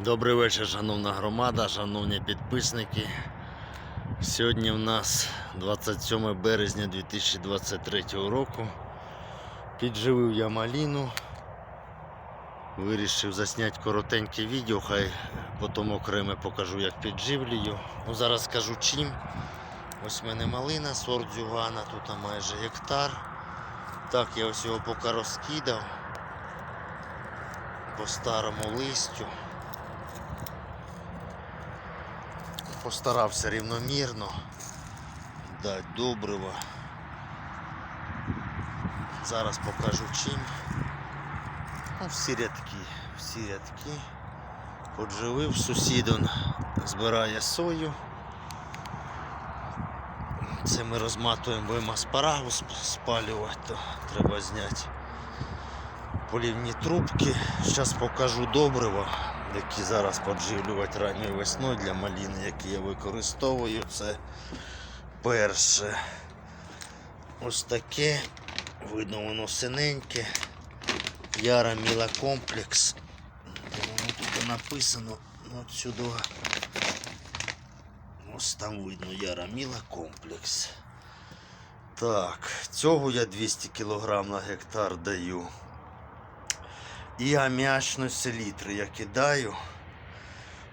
Добрий вечір, шановна громада, шановні підписники. Сьогодні в нас 27 березня 2023 року. Підживив я маліну. Вирішив засняти коротеньке відео, хай потім окремо покажу, як підживлюю. Ну, зараз скажу чим. Ось в мене малина, сорт Зюгана, тут майже гектар. Так, я ось його поки розкидав по старому листю. Постарався рівномірно дати добрива. Зараз покажу чим. Ну, всі рядки, всі рядки. Подживив, сусід он збирає сою. Це ми розматуємо, будемо аспарагус спалювати, то треба зняти полівні трубки. Зараз покажу добрива, які зараз подживлювати ранньою весною для маліни, які я використовую. Це перше. Ось таке. Видно, воно синеньке. Яра Міла комплекс. Воно тут написано от сюди. Ось там видно Яра Міла комплекс. Так, цього я 200 кг на гектар даю. І аміачну селітру я кидаю.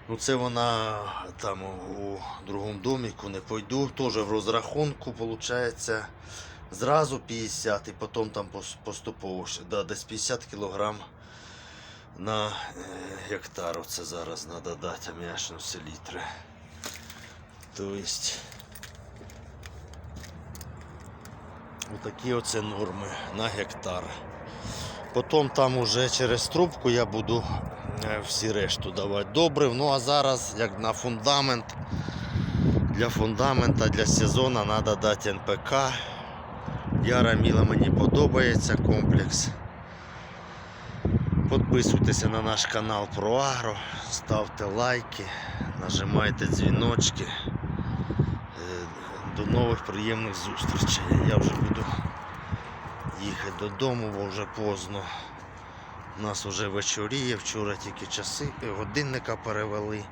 Ну це вона там у другому доміку не пойду. Теж в розрахунку виходить зразу 50 і потім там поступово. Да, десь 50 кг на е, гектар. Оце зараз треба дати аміачну селітри. Тобто отакі оце норми на гектар. Потім там уже через трубку я буду е, всі решту давати добрив. Ну а зараз, як на фундамент, для фундамента, для сезону треба дати НПК. Яра Міла мені подобається комплекс. Підписуйтеся на наш канал про Агро, ставте лайки, нажимайте дзвіночки. Е, До нових приємних зустрічей. Я вже буду їхати додому, бо вже поздно. У нас вже вечоріє, вчора тільки часи, годинника перевели.